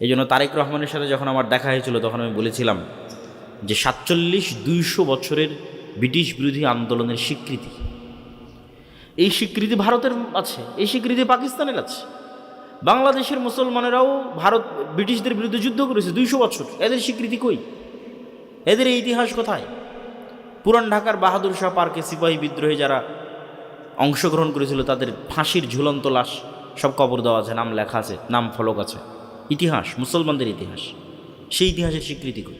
এই জন্য তারেক রহমানের সাথে যখন আমার দেখা হয়েছিল, তখন আমি বলেছিলাম যে সাতচল্লিশ দুইশো বছরের ব্রিটিশ বিরোধী আন্দোলনের স্বীকৃতি। এই স্বীকৃতি ভারতের আছে, এই স্বীকৃতি পাকিস্তানের আছে। বাংলাদেশের মুসলমানেরাও ভারত, ব্রিটিশদের বিরুদ্ধে যুদ্ধ করেছে দুইশো বছর। এদের স্বীকৃতি কই? এদের এই ইতিহাস কোথায়? পুরান ঢাকার বাহাদুর শাহ পার্কে সিপাহী বিদ্রোহে যারা অংশগ্রহণ করেছিল, তাদের ফাঁসির ঝুলন্ত লাশ সব কবর দেওয়া আছে, নাম লেখা আছে, নাম ফলক আছে। ইতিহাস, মুসলমানদের ইতিহাস, সেই ইতিহাসের স্বীকৃতি কই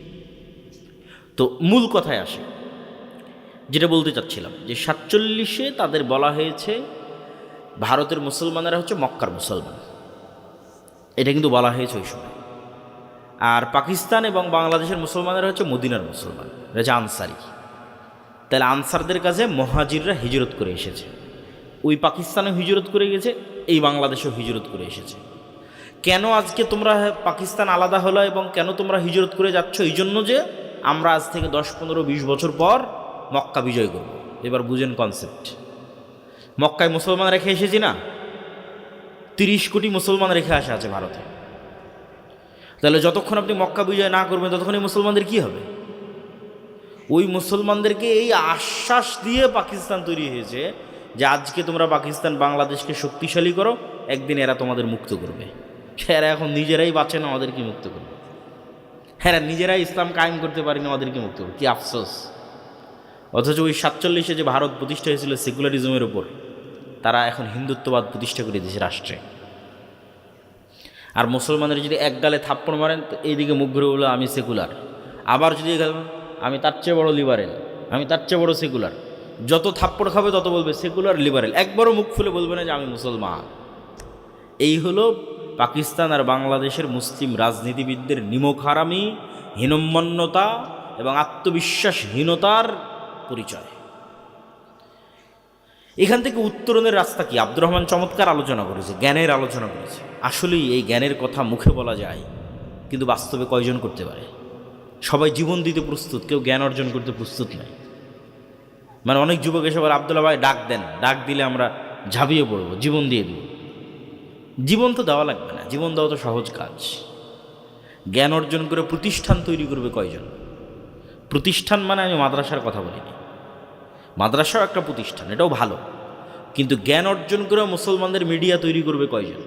তো মূল কথায় আসে, যেটা বলতে চাচ্ছিলাম, যে সাতচল্লিশে তাদের বলা হয়েছে, ভারতের মুসলমানেরা হচ্ছে মক্কার মুসলমান। এটা কিন্তু বলা হয়েছে ওই সময়। আর পাকিস্তান এবং বাংলাদেশের মুসলমানেরা হচ্ছে মদিনার মুসলমান এটা হচ্ছে আনসারি। তাহলে আনসারদের কাছে মহাজিররা হিজরত করে এসেছে। ওই পাকিস্তানে হিজরত করে গেছে, এই বাংলাদেশেও হিজরত করে এসেছে। কেন আজকে তোমরা পাকিস্তান আলাদা হলো এবং কেন তোমরা হিজরত করে যাচ্ছ? এই জন্য যে আমরা আজ থেকে দশ, পনেরো, বিশ বছর পর মক্কা বিজয় করব। এবার বুঝেন কনসেপ্ট মক্কায় মুসলমান রেখে এসেছি না? তিরিশ কোটি মুসলমান রেখে আসা আছে ভারতে। তাহলে যতক্ষণ আপনি মক্কা বিজয় না করবেন ততক্ষণই মুসলমানদের কি হবে? ওই মুসলমানদেরকে এই আশ্বাস দিয়ে পাকিস্তান তৈরি হয়েছে যে আজকে তোমরা পাকিস্তান বাংলাদেশকে শক্তিশালী করো, একদিন এরা তোমাদের মুক্ত করবে। এরা এখন নিজেরাই বাঁচে না আমাদেরকে মুক্ত করবে হ্যাঁ নিজেরাই ইসলাম কায়েম করতে পারি পারেনি আমাদেরকে মুক্ত করবে কি আফসোস। অথচ ওই সাতচল্লিশে যে ভারত প্রতিষ্ঠা হয়েছিল সেকুলারিজমের ওপর তারা এখন হিন্দুত্ববাদ প্রতিষ্ঠা করে দিয়েছে রাষ্ট্রে। আর মুসলমানের যদি এক গালে থাপ্পড় মারেন, তো এইদিকে মুখ ঘুরে বলল আমি সেকুলার। আবার যদি আমি তার চেয়ে বড় লিবারেল আমি তার চেয়ে বড় সেকুলার। যত থাপ্পড় খাবে, তত বলবে, সেকুলার লিবারেল একবারও মুখ খুলে বলবে না যে, আমি মুসলমান। এই হলো পাকিস্তান আর বাংলাদেশের মুসলিম রাজনীতিবিদদের নিমখারামি, হীনম্মন্যতা এবং আত্মবিশ্বাসহীনতার পরিচয়। এখান থেকে উত্তরণের রাস্তা কি? আব্দুর রহমান চমৎকার আলোচনা করেছে, জ্ঞানের আলোচনা করেছে। আসলেই এই জ্ঞানের কথা মুখে বলা যায়, কিন্তু বাস্তবে কয়জন করতে পারে? সবাই জীবন দিতে প্রস্তুত, কেউ জ্ঞান অর্জন করতে প্রস্তুত নয়। মানে অনেক যুবক এসে বলে আবদুল্লা ভাই, ডাক দেন, ডাক দিলে আমরা ঝাঁপিয়ে পড়ব, জীবন দিয়ে দিব। জীবন তো দেওয়া লাগবে না, জীবন দেওয়া তো সহজ কাজ। জ্ঞান অর্জন করে প্রতিষ্ঠান তৈরি করবে কয়জন? প্রতিষ্ঠান মানে আমি মাদ্রাসার কথা বলিনি। মাদ্রাসাও একটা প্রতিষ্ঠান, এটাও ভালো। কিন্তু জ্ঞান অর্জন করে মুসলমানদের মিডিয়া তৈরি করবে কয়জন?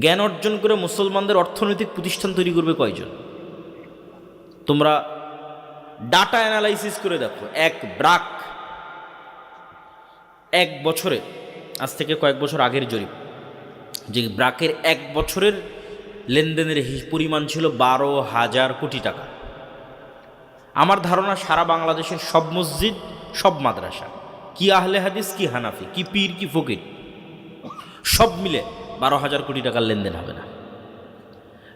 জ্ঞান অর্জন করে মুসলমানদের অর্থনৈতিক প্রতিষ্ঠান তৈরি করবে কয়জন? তোমরা ডাটা অ্যানালাইসিস করে দেখো, এক ব্রাক, এক বছরে আজ থেকে কয়েক বছর আগের জরিপ, যে ব্রাকের এক বছরের লেনদেনের পরিমাণ ছিল বারো হাজার কোটি টাকা। আমার ধারণা সারা বাংলাদেশের সব মসজিদ, সব মাদ্রাসা, কি আহলে হাদিস, কি হানাফি, কি পীর, কি ফকির, সব মিলে বারো হাজার কোটি টাকার লেনদেন হবে না।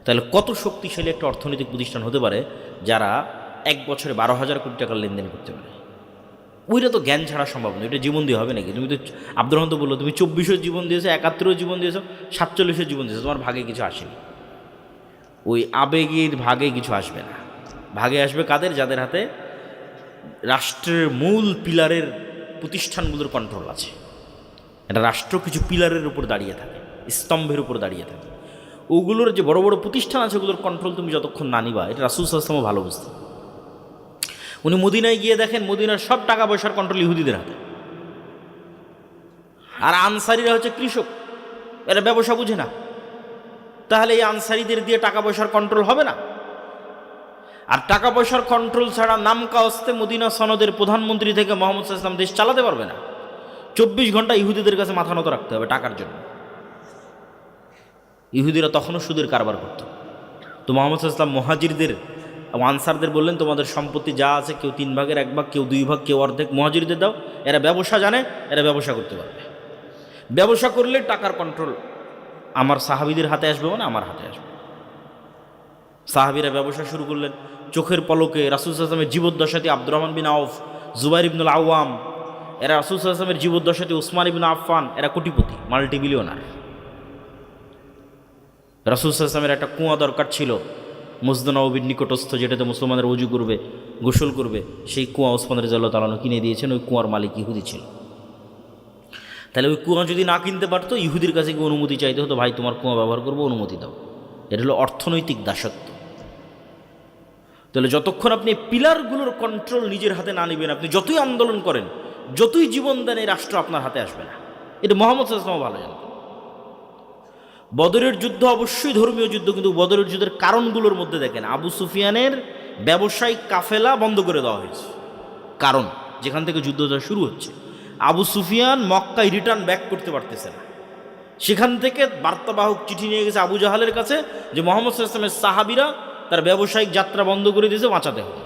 তাহলে কত শক্তিশালী একটা অর্থনৈতিক প্রতিষ্ঠান হতে পারে যারা এক বছরে বারো হাজার কোটি টাকার লেনদেন করতে পারে? ওইটা তো জ্ঞান ছাড়া সম্ভব নয়, এটা জীবন দিয়ে হবে নাকি? তুমি তো আব্দুর রহমান তো বলল, তুমি চব্বিশের জীবন দিয়েছ একাত্তরের জীবন দিয়েছ সাতচল্লিশের জীবন দিয়েছ, তোমার ভাগে কিছু আসেনি। ওই আবেগের ভাগে কিছু আসবে না। ভাগে আসবে কাদের? যাদের হাতে রাষ্ট্রের মূল পিলারের প্রতিষ্ঠানগুলোর কন্ট্রোল আছে। এটা রাষ্ট্র কিছু পিলারের উপর দাঁড়িয়ে থাকে, স্তম্ভের উপর দাঁড়িয়ে থাকে। ওগুলোর যে বড় বড় প্রতিষ্ঠান আছে, ওগুলোর কন্ট্রোল তুমি যতক্ষণ না নিবা, এটা রাসুল সাল্লামও ভালো বুঝতে উনি মদিনায় গিয়ে দেখেন মদিনার সব টাকা পয়সার কন্ট্রোল ইহুদিদের হাতে। আর আনসারিরা হচ্ছে কৃষক, এরা ব্যবসা বুঝে না। তাহলে এই আনসারিদের দিয়ে টাকা পয়সার কন্ট্রোল হবে না? আর টাকা পয়সার কন্ট্রোল ছাড়া নামকা অস্তে মদিনা সনদের প্রধানমন্ত্রী থেকে মোহাম্মদ ইসলাম দেশ চালাতে পারবে না। চব্বিশ ঘণ্টা ইহুদিদের কাছে মাথা নত রাখতে হবে টাকার জন্য। ইহুদিরা তখনও সুদের কারবার করত। তো মোহাম্মদ ইসলাম মহাজিরদের আনসারদের বললেন, তোমাদের সম্পত্তি যা আছে, কেউ তিন ভাগের এক ভাগ, কেউ দুই ভাগ, কেউ অর্ধেক মহাজিরদের দাও। এরা ব্যবসা জানে, এরা ব্যবসা করতে পারবে। ব্যবসা করলে টাকার কন্ট্রোল আমার সাহাবিদের হাতে আসবে মানে আমার হাতে আসবে। সাহাবিরা ব্যবসা শুরু করলেন। চোখের পলকে রাসুল আসলামের জীবদ্দশাতে আব্দুর রহমান বিন আউফ, জুবাইর ইবনুল আওয়াম এরা রাসুল আসলামের জীবদ্দশাতে উসমান ইবিন আফফান, এরা কোটিপতি মাল্টি বিলিয়নার রাসুল আসলামের একটা কুয়া দরকার ছিল। মসজিদ নিকটস্থ যেটাতে মুসলমানের অজু করবে, গোসল করবে, সেই কুয়া ওসমান রেজাল্লাহ তালানো কিনে দিয়েছেন, ওই কুয়ার মালিক ইহুদি ছিল। তাহলে ওই কুয়া যদি না কিনতে পারতো, ইহুদির কাছে গিয়ে অনুমতি চাইতে হতো, ভাই, তোমার কুয়া ব্যবহার করব, অনুমতি দাও। এটা হলো অর্থনৈতিক দাসত্ব। তাহলে যতক্ষণ আপনি পিলারগুলোর কন্ট্রোল নিজের হাতে না নেবেন, আপনি যতই আন্দোলন করেন, যতই জীবন দেন এই রাষ্ট্র আপনার হাতে আসবে না। এটা মোহাম্মদ ভালো জানতেন। বদরের যুদ্ধ অবশ্যই ধর্মীয় যুদ্ধ, কিন্তু বদরের যুদ্ধের কারণগুলোর মধ্যে দেখেন। আবু সুফিয়ানের ব্যবসায়িক কাফেলা বন্ধ করে দেওয়া হয়েছে। কারণ, যেখান থেকে যুদ্ধটা শুরু হচ্ছে। আবু সুফিয়ান মক্কায় রিটার্ন ব্যাক করতে পারতেছে না। সেখান থেকে বার্তাবাহক চিঠি নিয়ে গেছে আবু জাহালের কাছে যে মোহাম্মদ সাল্লামের সাহাবিরা তার ব্যবসায়িক যাত্রা বন্ধ করে দিয়েছে, বাঁচাতে হবে।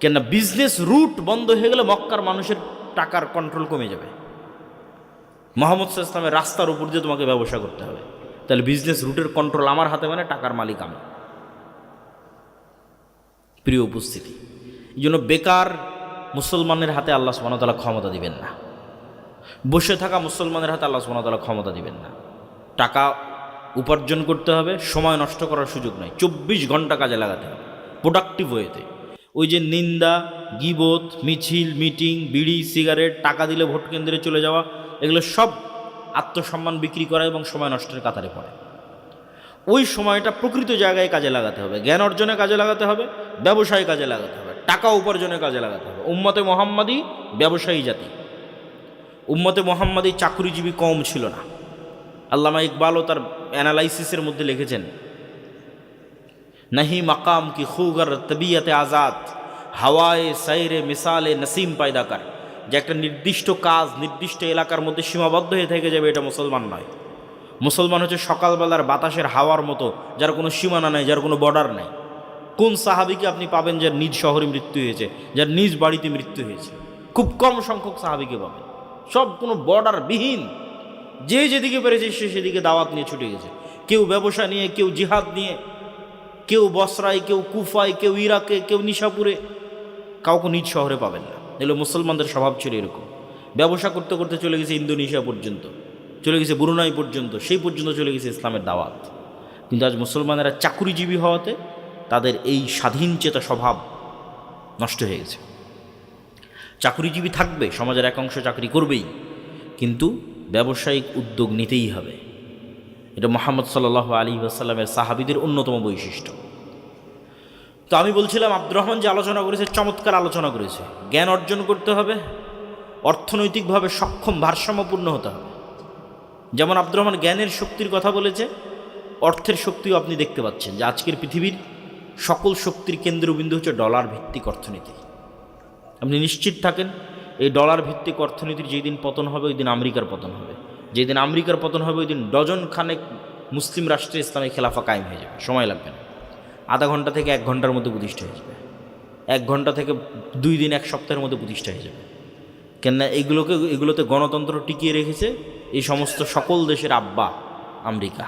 কেননা বিজনেস রুট বন্ধ হয়ে গেলে মক্কার মানুষের টাকার কন্ট্রোল কমে যাবে। মোহাম্মদ ইসলামের রাস্তার উপর দিয়ে তোমাকে ব্যবসা করতে হবে। তাহলে বিজনেস রুটের কন্ট্রোল আমার হাতে মানে টাকার মালিক আমি। প্রিয় উপস্থিতি, এই জন্য বেকার মুসলমানের হাতে আল্লাহ সুবাহতালা ক্ষমতা দিবেন না। বসে থাকা মুসলমানের হাতে আল্লাহ সুবাহতালা ক্ষমতা দিবেন না। টাকা উপার্জন করতে হবে, সময় নষ্ট করার সুযোগ নাই। চব্বিশ ঘণ্টা কাজে লাগাতে হবে প্রোডাক্টিভ ওয়েতে ওই যে নিন্দা গিবোধ মিছিল মিটিং বিড়ি সিগারেট টাকা দিলে ভোট কেন্দ্রে চলে যাওয়া এগুলো সব আত্মসম্মান বিক্রি করা এবং সময় নষ্টের কাতারে পড়ে। ওই সময়টা প্রকৃত জায়গায় কাজে লাগাতে হবে। জ্ঞান অর্জনে কাজে লাগাতে হবে, ব্যবসায় কাজে লাগাতে হবে, টাকা উপার্জনে কাজে লাগাতে হবে। উম্মতে মোহাম্মদী ব্যবসায়ী জাতি। উম্মতে মোহাম্মদী চাকরিজীবী কম ছিল না। আল্লামা ইকবালও তার অ্যানালাইসিসের মধ্যে লিখেছেন, নাহি মাকাম কি খুগর তবিয়তে আজাদ, হাওয়ায়ে সাইরে মিসালে নসিম পায়দা পায়দাকার যে একটা নির্দিষ্ট কাজ, নির্দিষ্ট এলাকার মধ্যে সীমাবদ্ধ হয়ে থেকে যাবে, এটা মুসলমান নয়। মুসলমান হচ্ছে সকালবেলার বাতাসের হাওয়ার মতো, যার কোনো সীমানা নেই, যার কোনো বর্ডার নেই। কোন সাহাবিকে আপনি পাবেন যার নিজ শহরে মৃত্যু হয়েছে যার নিজ বাড়িতে মৃত্যু হয়েছে? খুব কম সংখ্যক সাহাবিকে পাবেন। সব কোনো বর্ডার বিহীন। যে যেদিকে পেরেছে, সে সেদিকে দাওয়াত নিয়ে ছুটে গেছে। কেউ ব্যবসা নিয়ে, কেউ জিহাদ নিয়ে, কেউ বসরায়, কেউ কুফায়, কেউ ইরাকে, কেউ নিশাপুরে, কাউকে নিজ শহরে পাবেন না। এগুলো মুসলমানদের স্বভাব ছিল এরকম। ব্যবসা করতে করতে চলে গেছে ইন্দোনেশিয়া পর্যন্ত, চলে গেছে বুরুনাই পর্যন্ত, সেই পর্যন্ত চলে গেছে ইসলামের দাওয়াত। কিন্তু আজ মুসলমানেরা চাকুরিজীবী হওয়াতে তাদের এই স্বাধীন চেতা স্বভাব নষ্ট হয়ে গেছে। চাকুরিজীবী থাকবে, সমাজের এক অংশ চাকরি করবেই, কিন্তু ব্যবসায়িক উদ্যোগ নিতেই হবে। এটা মোহাম্মদ সাল্লাহ আলী আসাল্লামের সাহাবিদের অন্যতম বৈশিষ্ট্য। তো আমি বলছিলাম, আব্দুর রহমান যে আলোচনা করেছে, চমৎকার আলোচনা করেছে। জ্ঞান অর্জন করতে হবে, অর্থনৈতিকভাবে সক্ষম, ভারসাম্যপূর্ণ হতে হবে। যেমন আব্দুর রহমান জ্ঞানের শক্তির কথা বলেছে, অর্থের শক্তিও আপনি দেখতে পাচ্ছেন যে আজকের পৃথিবীর সকল শক্তির কেন্দ্রবিন্দু হচ্ছে ডলার ভিত্তিক অর্থনীতি। আপনি নিশ্চিত থাকেন, এই ডলার ভিত্তিক অর্থনীতির যেই দিন পতন হবে, ওই দিন আমেরিকার পতন হবে। যেদিন আমেরিকার পতন হবে, ওই দিন ডজন খানেক মুসলিম রাষ্ট্রে ইসলামী খেলাফা কায়েম হয়ে যাবে। সময় লাগবে না। আধা ঘণ্টা থেকে এক ঘণ্টার মধ্যে প্রতিষ্ঠা হয়ে যাবে। এক ঘণ্টা থেকে দুই দিন, এক সপ্তাহের মধ্যে প্রতিষ্ঠা হয়ে যাবে। কেননা এগুলোকে, এগুলোতে গণতন্ত্র টিকিয়ে রেখেছে এই সমস্ত সকল দেশের আব্বা আমেরিকা।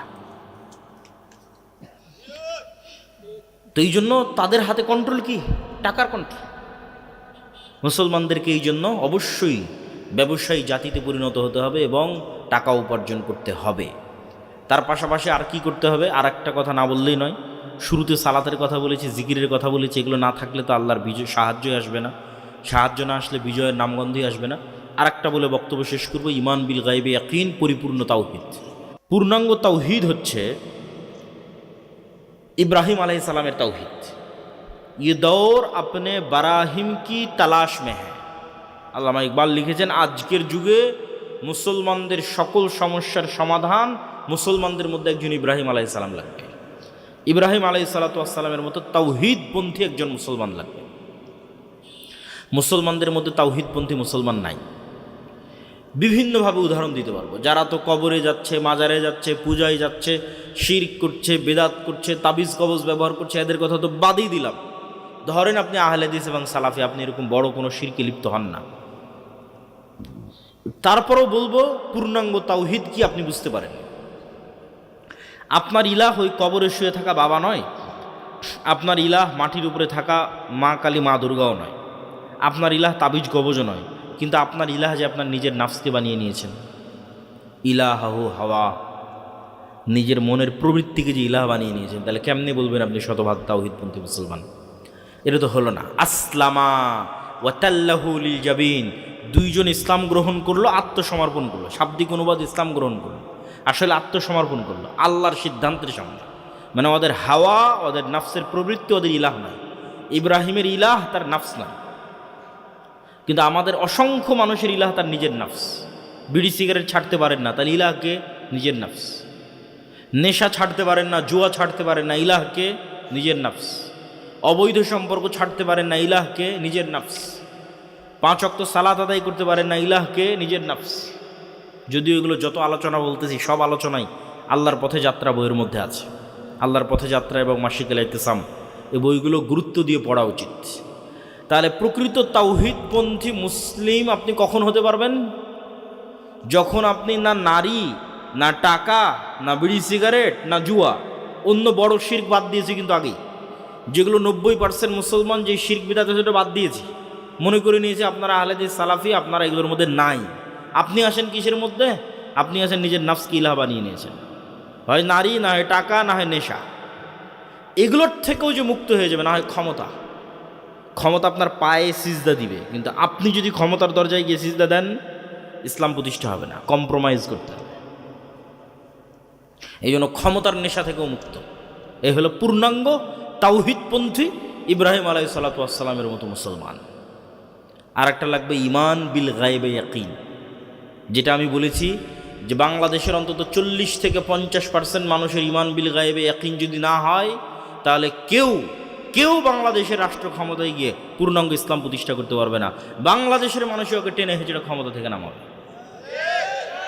তো এই জন্য তাদের হাতে কন্ট্রোল কি? টাকার কন্ট্রোল মুসলমানদেরকে এই জন্য অবশ্যই ব্যবসায়ী জাতিতে পরিণত হতে হবে এবং টাকা উপার্জন করতে হবে। তার পাশাপাশি আর কি করতে হবে? আর একটা কথা না বললেই নয়। শুরুতে সালাতের কথা বলেছি জিকিরের কথা বলেছি এগুলো না থাকলে তো আল্লাহর বিজয় সাহায্যই আসবে না সাহায্য না আসলে বিজয়ের নামগন্ধই আসবে না আর একটা বলে বক্তব্য শেষ করবো ইমান বিল গাইবে ইয়াকিন পরিপূর্ণ তাওহিদ পূর্ণাঙ্গ তাওহিদ হচ্ছে ইব্রাহিম আলাইহিস সালামের তাওহিদ ये दौर अपने बराहिम की তালাশ में है আল্লামা ইকবাল লিখেছেন আজকের যুগে মুসলমানদের সকল সমস্যার সমাধান মুসলমানদের মধ্যে একজন ইব্রাহিম আলাইসাল্লাম লাগবে ইব্রাহিম আলাই সালাতামের মতো তাওহিদপন্থী একজন মুসলমান লাগবে। মুসলমানদের মধ্যে তাওহিদপন্থী মুসলমান নাই। বিভিন্নভাবে উদাহরণ দিতে পারব। যারা তো কবরে যাচ্ছে, মাজারে যাচ্ছে, পূজায় যাচ্ছে শির করছে, বেদাত করছে, তাবিজ কবজ ব্যবহার করছে, এদের কথা তো বাদই দিলাম। ধরেন আপনি আহলেদিস এবং সালাফি, আপনি এরকম বড় কোনো শিরকে লিপ্ত হন না। তারপরেও বলব, পূর্ণাঙ্গ তাওহিদ কি আপনি বুঝতে পারেন? আপনার ইলাহ ওই কবরে শুয়ে থাকা বাবা নয়, আপনার ইলাহ মাটির উপরে থাকা মা কালী, মা দুর্গাও নয়। আপনার ইলাহ তাবিজ কবজও নয়, কিন্তু আপনার ইলাহ যে আপনার নিজের নাফসকে বানিয়ে নিয়েছেন। ইলাহাহু হাওয়া, নিজের মনের প্রবৃত্তিকে যে ইলাহ বানিয়ে নিয়েছেন, তাহলে কেমনে বলবেন আপনি শতভাগ তাওহিদপন্থী মুসলমান? এটা তো হলো না। আসলামা ওয়াতাল্লাহুল জাবিন, দুইজন ইসলাম গ্রহণ করল, আত্মসমর্পণ করল, শাব্দিক অনুবাদ ইসলাম গ্রহণ করল। আসলে আত্মসমর্পণ করল, আল্লাহর সিদ্ধান্তের সামনে। মানে ওদের হাওয়া, ওদের নাফসের প্রবৃত্তি ওদের ইলাহ নয় ইব্রাহিমের ইলাহ তার নাফস নয় কিন্তু আমাদের অসংখ্য মানুষের ইলাহ তার নিজের নাফস। বিড়ি সিগারেট ছাড়তে পারেন না তার ইলাহকে নিজের নাফস। নেশা ছাড়তে পারেন না, জুয়া ছাড়তে পারেন না, ইলাহকে নিজের নাফস। অবৈধ সম্পর্ক ছাড়তে পারেন না, ইলাহকে নিজের নাফস। পাঁচ অক্ত সালাত আদায় করতে পারেন না, ইলাহকে নিজের নাফস। যদিও এগুলো যত আলোচনা বলতেছি, সব আলোচনাই আল্লাহর পথে যাত্রা বইয়ের মধ্যে আছে। আল্লাহর পথে যাত্রা এবং মাসিকাল ইতেসাম এই বইগুলো গুরুত্ব দিয়ে পড়া উচিত। তাহলে প্রকৃত তাওহিদপন্থী মুসলিম আপনি কখন হতে পারবেন? যখন আপনি না নারী, না টাকা, না বিড়ি সিগারেট, না জুয়া, অন্য বড় শির্ক বাদ দিয়েছি কিন্তু আগেই। যেগুলো নব্বই পার্সেন্ট মুসলমান যে শির্ক বিদাত সেটা বাদ দিয়েছি। মনে করে নিয়েছে আপনারা আহলেদি সালাফি, আপনারা এগুলোর মধ্যে নাই। আপনি আসেন কিসের মধ্যে? আপনি আসেন নিজের নাফসকে ইলাহা বানিয়ে নিয়েছেন। হয় নারী, না হয় টাকা, না হয় নেশা। এগুলোর থেকেও যে মুক্ত হয়ে যাবে, না হয় ক্ষমতা। ক্ষমতা আপনার পায়ে সিজদা দিবে। কিন্তু আপনি যদি ক্ষমতার দরজায় গিয়ে সিজদা দেন, ইসলাম প্রতিষ্ঠা হবে না। কম্প্রোমাইজ করতে হবে। এই জন্য ক্ষমতার নেশা থেকেও মুক্ত। এই হলো পূর্ণাঙ্গ তাওহিদপন্থী ইব্রাহিম আলাই সালাতামের মতো মুসলমান। আর একটা লাগবে ইমান বিল গায়েবে ইয়াকিন। যেটা আমি বলেছি যে বাংলাদেশের অন্তত চল্লিশ থেকে পঞ্চাশ পার্সেন্ট মানুষের ইমান বিল গায়েবে ইয়াকিন যদি না হয়, তাহলে কেউ কেউ বাংলাদেশের রাষ্ট্র ক্ষমতায় গিয়ে পূর্ণাঙ্গ ইসলাম প্রতিষ্ঠা করতে পারবে না। বাংলাদেশের মানুষই ওকে টেনে হেঁচড়ে ক্ষমতা থেকে নামাবে।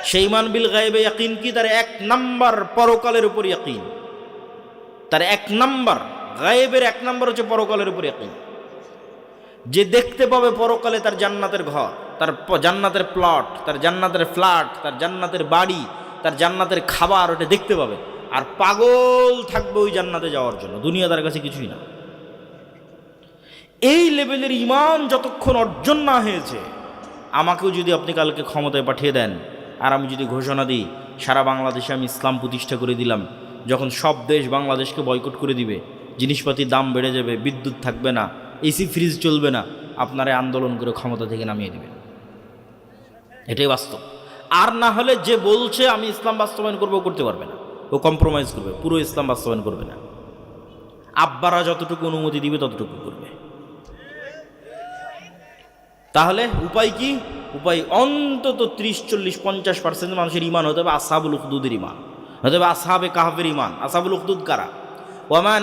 সেই মান বিল গায়েবে ইয়াকিন কি? তার এক নাম্বার পরকালের উপর ইয়াকিন। তার এক নাম্বার, গায়েবের এক নাম্বার হচ্ছে পরকালের উপর ইয়াকিন। যে দেখতে পাবে পরকালে তার জান্নাতের ঘর। তার জান্নাতের প্লট তার জান্নাতের ফ্ল্যাট তার জান্নাতের বাড়ি, তার জান্নাতের খাবার ওটা দেখতে পাবে। আর পাগল থাকবে ওই জান্নাতে যাওয়ার জন্য। দুনিয়া তার কাছে কিছুই না। এই লেভেলের ইমান যতক্ষণ অর্জন না হয়েছে, আমাকেও যদি আপনি কালকে ক্ষমতায় পাঠিয়ে দেন, আর আমি যদি ঘোষণা দিই, সারা বাংলাদেশে আমি ইসলাম প্রতিষ্ঠা করে দিলাম, যখন সব দেশ বাংলাদেশকে বয়কট করে দিবে, জিনিসপাতির দাম বেড়ে যাবে, বিদ্যুৎ থাকবে না এসি ফ্রিজ চলবে না, আপনারা আন্দোলন করে ক্ষমতা থেকে নামিয়ে দেবেন। এটাই বাস্তব। আর না হলে যে বলছে, আমি ইসলাম বাস্তবায়ন করব করতে পারবে না। ও কম্প্রোমাইজ করবে, পুরো ইসলাম বাস্তবায়ন করবে না। আব্বারা যতটুকু অনুমতি দিবে, ততটুকু করবে। তাহলে উপায় কি? উপায় অন্তত ত্রিশ, চল্লিশ, পঞ্চাশ পার্সেন্ট মানুষের ইমান হতে হবে আসাবুল উখদুদের ইমান হতে হবে আসাবে কাহাবের ইমান আসাবুল উখদুদ কারা? ওয়ামা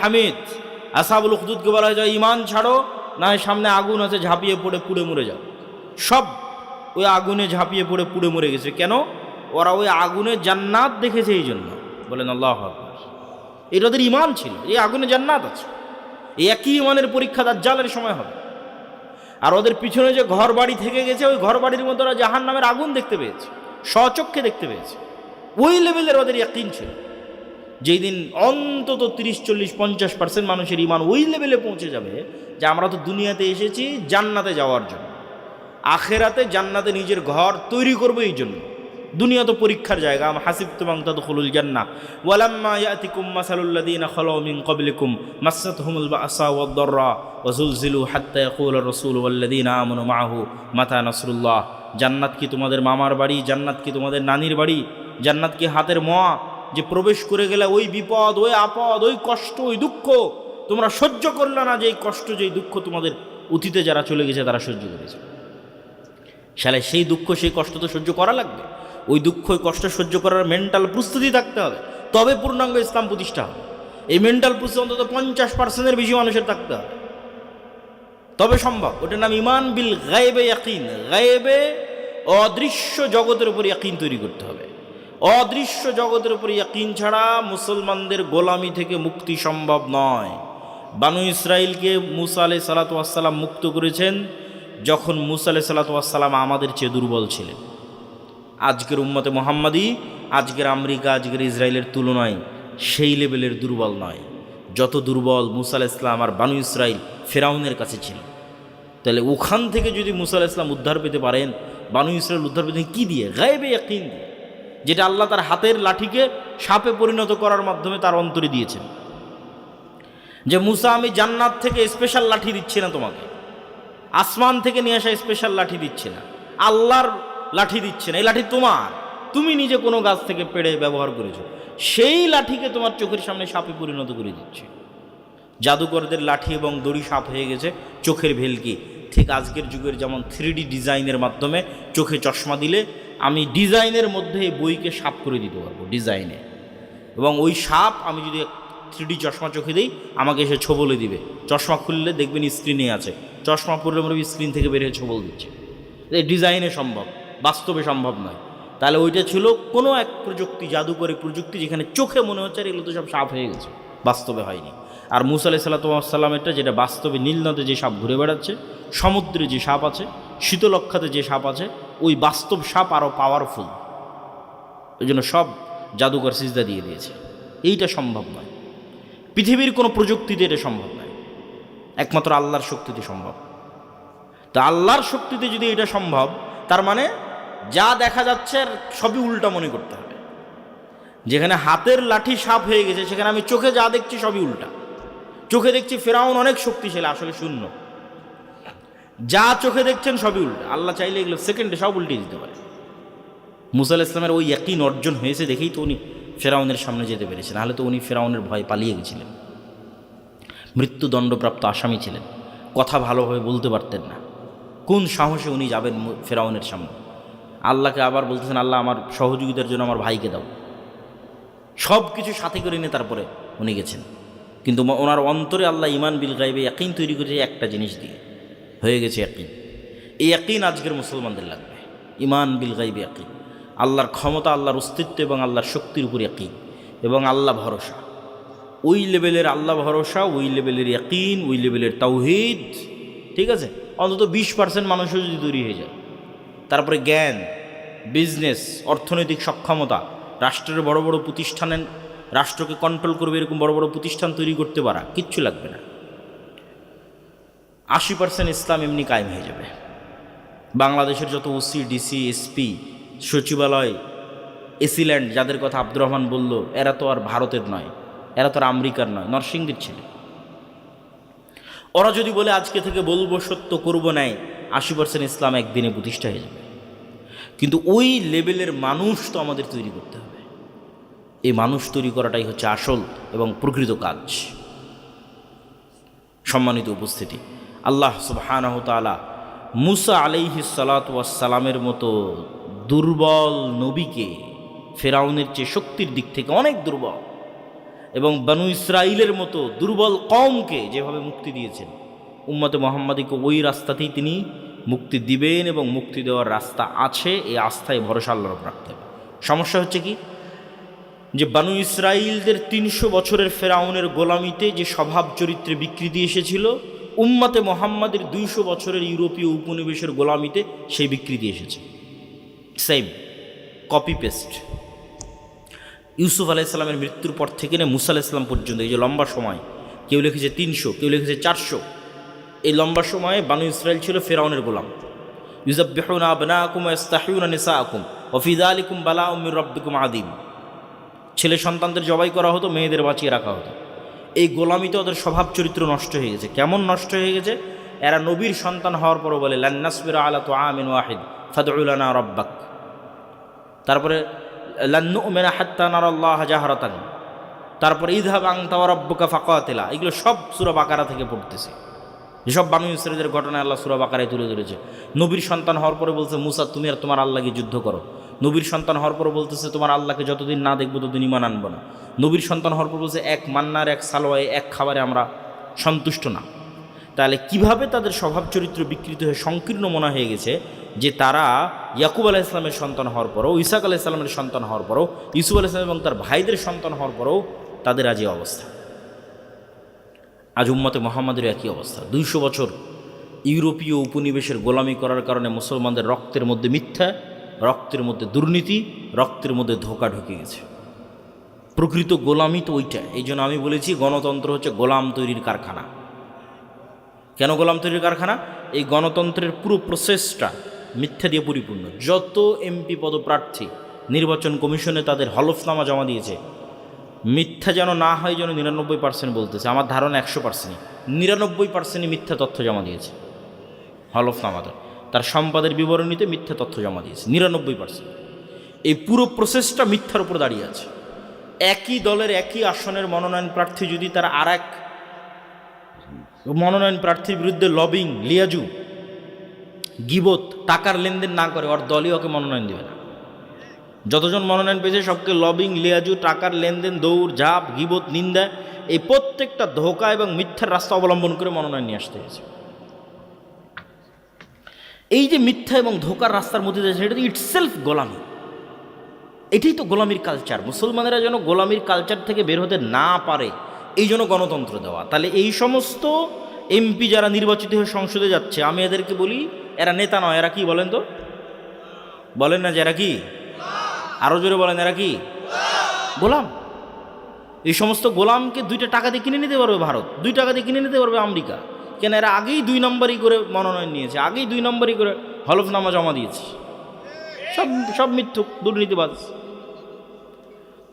হামিদ। আসাবুল উখদুদকে বলা হয় ইমান ছাড়ো না সামনে আগুন আছে, ঝাঁপিয়ে পড়ে পুড়ে মরে যাও। সব ওই আগুনে ঝাঁপিয়ে পড়ে পুড়ে মরে গেছে। কেন? ওরা ওই আগুনে জান্নাত দেখেছে এই জন্য। বলেন, আল্লাহ। এটা ওদের ইমান ছিল, এই আগুনে জান্নাত আছে। এই একই ইমানের পরীক্ষা দাজ্জালের সময় হবে। আর ওদের পিছনে যে ঘর বাড়ি থেকে গেছে, ওই ঘর বাড়ির মধ্যে ওরা জাহান নামের আগুন দেখতে পেয়েছে, স্বচক্ষে দেখতে পেয়েছে। ওই লেভেলের ওদের ইয়াকিন ছিল। যেই দিন অন্তত তিরিশ, চল্লিশ, পঞ্চাশ পার্সেন্ট মানুষের ইমান ওই লেভেলে পৌঁছে যাবে যে আমরা তো দুনিয়াতে এসেছি জান্নাতে যাওয়ার জন্য। আখেরাতে জান্নাতে নিজের ঘর তৈরি করব এই জন্য। দুনিয়া তো পরীক্ষার জায়গা। আম হাসিব তুমাং তাদখুলুল জান্নাহ। ওয়ালাম্মা ইয়াতিকুম মাসালুল্লাযীনা খালাউ মিন ক্বাবলিকুম মাসাতহুমুল বাসা ওয়াদ-দাররা ওয়া যুলজিলু হাত্তা ইয়াকুলা আর-রাসূলু ওয়াল্লাযীনা আমানু মাআহু মাতা নাসরুল্লাহ। জান্নাত কি তোমাদের মামার বাড়ি? জান্নাত কি তোমাদের নানির বাড়ি? জান্নাত কি হাতের মোয়া? যে প্রবেশ করে গেলে ওই বিপদ, ওই আপদ, ওই কষ্ট, ওই দুঃখ তোমরা সহ্য করলে না যে এই কষ্ট যে দুঃখ তোমাদের অতীতে যারা চলে গেছে তারা সহ্য করেছে। শালে সেই দুঃখ, সেই কষ্ট তো সহ্য করা লাগবে। ওই দুঃখ, ওই কষ্ট সহ্য করার মেন্টাল প্রস্তুতি থাকতে হবে। তবে পূর্ণাঙ্গ ইসলাম প্রতিষ্ঠা হবে। এই মেন্টাল প্রস্তুতি অন্তত পঞ্চাশ পার্সেন্টের বেশি মানুষের থাকতে হবে। তবে সম্ভব, ওটার নাম ইমান বিল গায়েবে ইয়াকিন। গায়েবে অদৃশ্য জগতের উপর ইয়াকিন তৈরি করতে হবে। অদৃশ্য জগতের উপর ইয়াকিন ছাড়া মুসলমানদের গোলামি থেকে মুক্তি সম্ভব নয়। বানু ইসরায়েলকে মুসা আলাই সালাতাম মুক্ত করেছেন যখন মুসা আলাই সালাতাম আমাদের চেয়ে দুর্বল ছিলেন। আজকের উম্মতে মোহাম্মদী, আজকের আমেরিকা, আজকের ইসরায়েলের তুলনায় সেই লেভেলের দুর্বল নয়। যত দুর্বল মুসা ইসলাম আর বানু ইসরায়েল ফেরাউনের কাছে ছিল। তাহলে ওখান থেকে যদি মুসা ইসলাম উদ্ধার পেতে পারেন, বানু ইসরায়েল উদ্ধার পেতে কী দিয়ে? গায়েবে ইয়াকিন দিয়ে। যেটা আল্লাহ তার হাতের লাঠিকে সাপে পরিণত করার মাধ্যমে তার অন্তরে দিয়েছেন। যে মুসা, আমি জান্নাত থেকে স্পেশাল লাঠি দিচ্ছি না তোমাকে। আসমান থেকে নিয়ে আসা স্পেশাল লাঠি দিচ্ছে না। আল্লাহর লাঠি দিচ্ছে না। এই লাঠি তোমার। তুমি নিজে কোনো গাছ থেকে পেড়ে ব্যবহার করেছ। সেই লাঠিকে তোমার চোখের সামনে সাপে পরিণত করে দিচ্ছে। জাদুকরদের লাঠি এবং দড়ি সাপ হয়ে গেছে। চোখের ভেলকি। ঠিক আজকের যুগের যেমন থ্রি ডিজাইনের মাধ্যমে চোখে চশমা দিলে আমি ডিজাইনের মধ্যে বইকে সাপ করে দিতে পারব, ডিজাইনে। এবং ওই সাপ আমি যদি থ্রি চশমা চোখে দিই, আমাকে এসে ছোবলে দিবে। চশমা খুললে দেখবেন স্ক্রিনে আছে। চশমা পড়লে মনে স্ক্রিন থেকে বেরিয়ে ছোবল দিচ্ছে। এই ডিজাইনে সম্ভব, বাস্তবে সম্ভব নয়। তাহলে ওইটা ছিল কোনো এক প্রযুক্তি, জাদুকরী প্রযুক্তি, যেখানে চোখে মনে হচ্ছে, আর এগুলো তো সব সাপ হয়ে গেছে। বাস্তবে হয়নি। আর মুসা আলাহি সাল্লাতামেরটা যেটা বাস্তবে নীল নদে যে সাপ ঘুরে বেড়াচ্ছে, সমুদ্রে যে সাপ আছে শীতলক্ষাতে যে সাপ আছে ওই বাস্তব সাপ আরও পাওয়ারফুল ওই জন্য সব জাদুকর সিজদা দিয়ে দিয়েছে। এইটা সম্ভব নয়। পৃথিবীর কোনো প্রযুক্তিতে এটা সম্ভব নয়। একমাত্র আল্লাহর শক্তিতে সম্ভব। তো আল্লাহর শক্তিতে যদি এটা সম্ভব, তার মানে যা দেখা যাচ্ছে আর সবই উল্টা মনে করতে হবে। যেখানে হাতের লাঠি সাপ হয়ে গেছে, সেখানে আমি চোখে যা দেখছি সবই উল্টা। চোখে দেখছি ফেরাউন অনেক শক্তিশালী, আসলে শূন্য। যা চোখে দেখছেন সবই উল্টা। আল্লাহ চাইলে এগুলো সেকেন্ডে সব উল্টে দিতে পারে। মুসাল ইসলামের ওই একই অর্জন হয়েছে দেখেই তো উনি ফেরাউনের সামনে যেতে পেরেছেন নাহলে তো উনি ফেরাউনের ভয় পালিয়ে গেছিলেন। মৃত্যুদণ্ডপ্রাপ্ত আসামি ছিলেন। কথা ভালোভাবে বলতে পারতেন না। কোন সাহসে উনি যাবেন ফেরাউনের সামনে? আল্লাহকে আবার বলতেছেন, আল্লাহ, আমার সহযোগিতার জন্য আমার ভাইকে দাও। সব কিছু সাথে করে নিয়ে তারপরে উনি গেছেন। কিন্তু ওনার অন্তরে আল্লাহ ইমান বিল গাইবে একই তৈরি করেছে একটা জিনিস দিয়ে। হয়ে গেছে একইন এই একইন আজকের মুসলমানদের লাগবে। ইমান বিল গাইবে একইন আল্লাহর ক্ষমতা, আল্লাহর অস্তিত্ব এবং আল্লাহর শক্তির উপর একইন এবং আল্লাহ ভরসা। ওই লেভেলের আল্লাহ ভরসা, ওই লেভেলের ইয়াকিন, ওই লেভেলের তাওহিদ, ঠিক আছে? অন্তত বিশ পার্সেন্ট মানুষও যদি তৈরি হয়ে যায়। তারপরে জ্ঞান বিজনেস অর্থনৈতিক সক্ষমতা, রাষ্ট্রের বড় বড় প্রতিষ্ঠানের, রাষ্ট্রকে কন্ট্রোল করবে এরকম বড় বড় প্রতিষ্ঠান তৈরি করতে পারা, কিচ্ছু লাগবে না। আশি পার্সেন্ট ইসলাম এমনি কায়েম হয়ে যাবে। বাংলাদেশের যত ওসি ডিসি এসপি সচিবালয় এসিল্যান্ড যাদের কথা আব্দুর রহমান বলল, এরা তো আর ভারতের নয়, এরা তো আর আমেরিকার নয়, নরসিংদীর ছিল। ওরা যদি বলে, আজকে থেকে বলব, সত্য করব নাই, আশি পার্সেন্ট ইসলাম একদিনে প্রতিষ্ঠা হয়ে যাবে। কিন্তু ওই লেভেলের মানুষ তো আমাদের তৈরি করতে হবে। এই মানুষ তৈরি করাটাই হচ্ছে আসল এবং প্রকৃত কাজ। সম্মানিত উপস্থিতি। আল্লাহ সুবহানাহ তাআলা মুসা আলাইহি সালামের মতো দুর্বল নবীকে ফেরাউনের চেয়ে শক্তির দিক থেকে অনেক দুর্বল এবং বানু ইসরাইলের মতো দুর্বল কমকে যেভাবে মুক্তি দিয়েছেন, উম্মতে মোহাম্মদীকে ওই রাস্তাতেই তিনি মুক্তি দিবেন এবং মুক্তি দেওয়ার রাস্তা আছে এই আস্থায় ভরসা আল্লাহর রাখতে হবে। সমস্যা হচ্ছে কি? যে বানু ইসরাইলদের তিনশো বছরের ফেরাউনের গোলামিতে যে স্বভাব চরিত্রে বিকৃতি এসেছিল উম্মাতে মোহাম্মদের দুইশো বছরের ইউরোপীয় উপনিবেশের গোলামিতে সেই বিকৃতি এসেছে। সেম কপি পেস্ট ইউসুফ আলাইসাল্লামের মৃত্যুর পর থেকে নিয়ে মুসা আলাইসাল্লাম পর্যন্ত, এই যে লম্বা সময়, কেউ লিখেছে তিনশো, কেউ লিখেছে চারশো, এই লম্বা সময়ে বানু ইসরায়েল ছিল ফেরাউনের গোলাম। ইউজাবিহুন নিসা আলিকুম বালা উমির রব্বিকুম আদিম ছেলে সন্তানদের জবাই করা হতো, মেয়েদের বাঁচিয়ে রাখা হতো। এই গোলামিতে ওদের স্বভাব চরিত্র নষ্ট হয়ে গেছে। কেমন নষ্ট হয়ে গেছে? এরা নবীর সন্তান হওয়ার পরও বলে লান্নাসবির আলা তো আমিন ওয়াহিদ ফাদউলানা রব্বাক। তারপরে লান্নু মেনা হাত্তা নারাল্লাহ জাহারাতান। তারপরে ইদহাব আং তাওয়া রব্বুকা ফাকাতিলা। এগুলো সব সুরা বাকারা থেকে পড়তেছে। যেসব বানু ইসরায়েলের ঘটনা আল্লাহ সুরা বাকারায় তুলে ধরেছে। নবীর সন্তান হওয়ার পরে বলছে, মুসা, তুমি আর তোমার আল্লাহকে যুদ্ধ করো। নবীর সন্তান হওয়ার পরে বলতেছে, তোমার আল্লাহকে যতদিন না দেখব ততদিন ইমান আনব না। নবীর সন্তান হওয়ার পর বলছে, এক মান্নার, এক সালোয়ায়, এক খাবারে আমরা সন্তুষ্ট না। তাহলে কীভাবে তাদের স্বভাব চরিত্র বিকৃত হয়ে সংকীর্ণ মনে হয়ে গেছে যে তারা ইয়াকুব আলাহ ইসলামের সন্তান হওয়ার পরও ইসাক আলাহ ইসলামের সন্তান হওয়ার পরও ইসুফ আলাহ ইসলাম এবং তার ভাইদের সন্তান হওয়ার পরও তাদের আজ এই অবস্থা। আজ উম্মতে মোহাম্মদের একই অবস্থা। দুইশো বছর ইউরোপীয় উপনিবেশের গোলামি করার কারণে মুসলমানদের রক্তের মধ্যে মিথ্যা রক্তের মধ্যে দুর্নীতি, রক্তের মধ্যে ধোকা ঢুকে গেছে। প্রকৃত গোলামি তো ওইটা। এই জন্য আমি বলেছি গণতন্ত্র হচ্ছে গোলাম তৈরির কারখানা। কেন গোলাম তৈরির কারখানা? এই গণতন্ত্রের পুরো প্রসেসটা মিথ্যা দিয়ে পরিপূর্ণ। যত এমপি পদপ্রার্থী, নির্বাচন কমিশনে তাদের হলফনামা জমা দিয়েছে, মিথ্যা যেন না হয় যেন নিরানব্বই পার্সেন্ট বলতেছে। আমার ধারণা একশো পার্সেন্ট নিরানব্বই পার্সেন্টই মিথ্যা তথ্য জমা দিয়েছে। হলফনামাতে। তার সম্পাদের বিবরণীতে মিথ্যা তথ্য জমা দিয়েছে, নিরানব্বই পার্সেন্ট এই পুরো প্রসেসটা মিথ্যার উপর দাঁড়িয়ে আছে। একই দলের একই আসনের মনোনয়ন প্রার্থী যদি তার আর এক মনোনয়ন প্রার্থীর বিরুদ্ধে লবিং লিয়াজু, গিবত, টাকার লেনদেন না করে, ওর দলই ওকে মনোনয়ন দেবে না। যতজন মনোনয়ন পেয়েছে, সবকে লবিং লিয়াজু, টাকার লেনদেন, দৌড় ঝাঁপ গিবত, নিন্দা, এই প্রত্যেকটা ধোকা এবং মিথ্যার রাস্তা অবলম্বন করে মনোনয়ন নিয়ে আসতে হয়েছে। এই যে মিথ্যা এবং ধোকার রাস্তার মধ্যে দিয়ে সেটা ইটসেলফ গোলামি। এটাই তো গোলামির কালচার মুসলমানেরা যেন গোলামির কালচার থেকে বের হতে না পারে, এই জন্য গণতন্ত্র দেওয়া। তাহলে এই সমস্ত এমপি যারা নির্বাচিত হয়ে সংসদে যাচ্ছে, আমি এদেরকে বলি, এরা নেতা নয়, এরা কি বলেন তো? বলেন না যে এরা কি? আরও জোরে বলেন, এরা কি? গোলাম। এই সমস্ত গোলামকে দুইটা টাকা দিয়ে কিনে নিতে পারবে ভারত, দুই টাকা দিয়ে কিনে নিতে পারবে আমেরিকা। কেন এরা আগেই দুই নম্বরই করে মনোনয়ন নিয়েছে, আগেই দুই নম্বরই করে হলফনামা জমা দিয়েছে। সব সব মিথ্যুক, দুর্নীতিবাজ।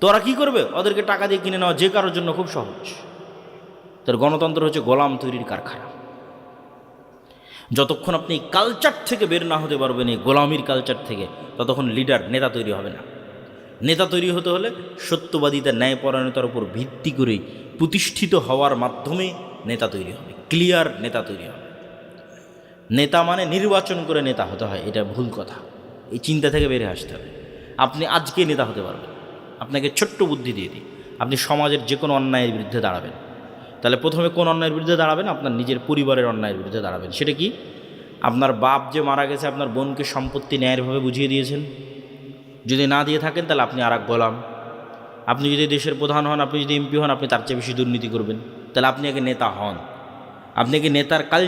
তোরা কি করবে? ওদেরকে টাকা দিয়ে কিনে নেওয়া যে কারোর জন্য খুব সহজ। তোর গণতন্ত্র হচ্ছে গোলাম তৈরির কারখানা। যতক্ষণ আপনি কালচার থেকে বের না হতে পারবেন, এই গোলামির কালচার থেকে, ততক্ষণ লিডার নেতা তৈরি হবে না। নেতা তৈরি হতে হলে সত্যবাদিতা, ন্যায়পরায়ণতার উপর ভিত্তি করে প্রতিষ্ঠিত হওয়ার মাধ্যমে নেতা তৈরি হবে ক্লিয়ার নেতা তৈরি হবে। নেতা মানে নির্বাচন করে নেতা হতে হয়, এটা ভুল কথা। এই চিন্তা থেকে বেরিয়ে আসতে হবে। আপনি আজকে নেতা হতে পারবেন, আপনাকে ছোট্ট বুদ্ধি দিয়ে দিই। আপনি সমাজের যে কোনো অন্যায়ের বিরুদ্ধে দাঁড়াবেন। তাহলে প্রথমে কোন অন্যায়ের বিরুদ্ধে দাঁড়াবেন? আপনার নিজের পরিবারের অন্যায়ের বিরুদ্ধে দাঁড়াবেন। সেটা কি? আপনার বাপ যে মারা গেছে, আপনার বোনকে সম্পত্তি ন্যায়েরভাবে বুঝিয়ে দিয়েছেন। যদি না দিয়ে থাকেন, তাহলে আপনি আর এক গোলাম। আপনি যদি দেশের প্রধান হন, আপনি যদি এমপি হন, আপনি তার চেয়ে বেশি দুর্নীতি করবেন। তাহলে আপনি আগে নেতা হন আপনি কি নেতার কাল